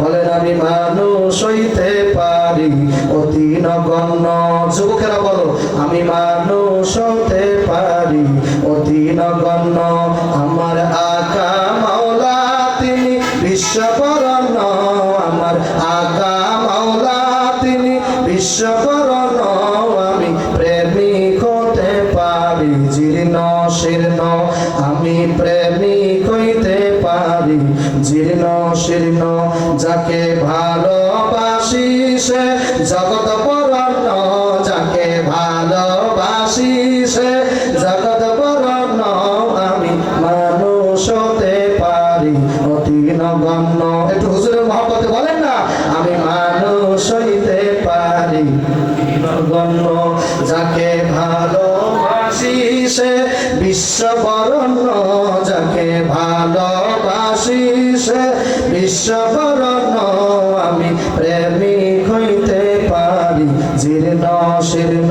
বলেন, আমি মানুষ হইতে পারি অতি নগণ্য যুবকেরা বলো, আমি মানুষ হতে পারি অতি নগণ্য আমার আকা মাওলা, তিনি বিশ্ববরণ্য। আমার আকা মাওলা, তিনি বিশ্ববরণ্য। আমি প্রেমিক হতে পারি, জীর্ণ শীর্ণ। আমি প্রেমিক জীর্ণ, শীর্ণ, যাকে ভালোবাসি সে জগৎ বরণ্য যাকে ভালোবাসি সে জগৎ বরণ্য আমি মানুষ হতে পারি অতি নগণ্য একটু হুজুরের বলেন না, আমি মানুষ হইতে পারি নগণ্য যাকে ভালোবাসি সে বিশ্ববরণ্য, যাকে ভালোবাসি সে বিশ্ববরণ্য আমি প্রেমিক হইতে পারি। জীর্ণ, শীর্ণ,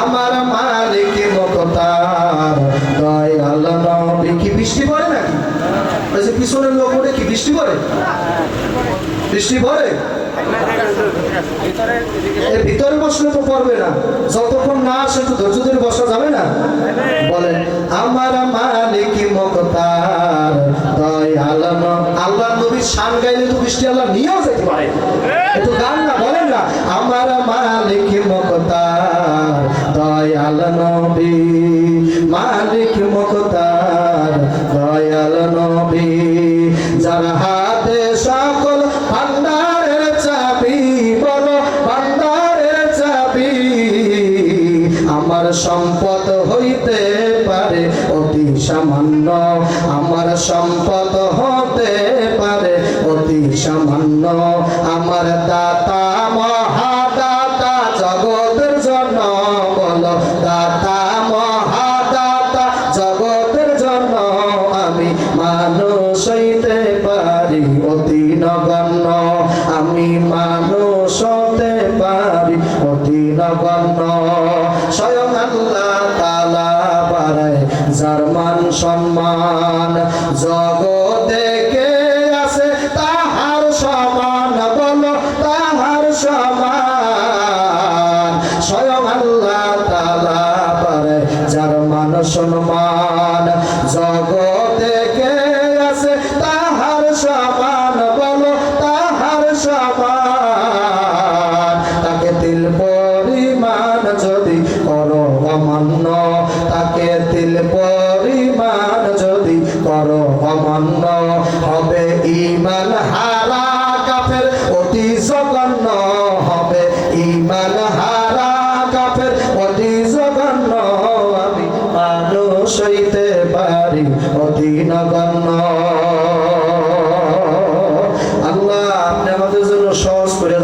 আমার মালিক মকতার। দয়াল নবী, কি বৃষ্টি পড়ে নাকি? পিছনের লোক ওঠে কি বৃষ্টি পড়ে? বৃষ্টি পড়ে? ভিতরে বসলে তো পড়বে না। যতক্ষণ না আসে একটু ধৈর্য ধরে বসা যাবে না। বলেন আল্লাহ নবীর শান গাইলে তো বৃষ্টি আল্লাহ নিয়েও যেতে পারে। একটু গান না, বলেন না। আমার মালিক মকতার, দয়াল নবী। মালিক মকতার, দয়াল নবী। যারা হাতে সকল ভান্ডারের চাবি, বলো ভান্ডারের চাবি। আমার সম্পদ হইতে পারে সামান্য আমার সম্পদ হতে পারে, অতি সামান্য। আমার দাতা মহাদাতা, জগতের জন্য বলো দাতা মহাদাতা, জগতের জন্য আমি মানুষ হইতে পারি, অতি নগণ্য। আমি মানুষ হতে পারি, অতি নগণ্য। স্বয়ং আল্লাহ যার মান সম্মান। জগতে কে আছে তাহার সমান বলো, তাহার সমান। স্বয়ং আল্লাহ তালা পারে যার মান সম্মান। জগতে কে আছে তাহার সমান বলো, তাহার সমান। তাকে তিল পরিমাণ যদি করো অমান্য পরিমাণ যদি করো অমান্য হবে ইমান হারা কাফের অতি জঘন্য হবে। ইমান হারা কাফের অতি আমি মানুষ হইতে পারি অতি নগণ্য। আল্লাহ, আপনি আমাদের জন্য সহজ করে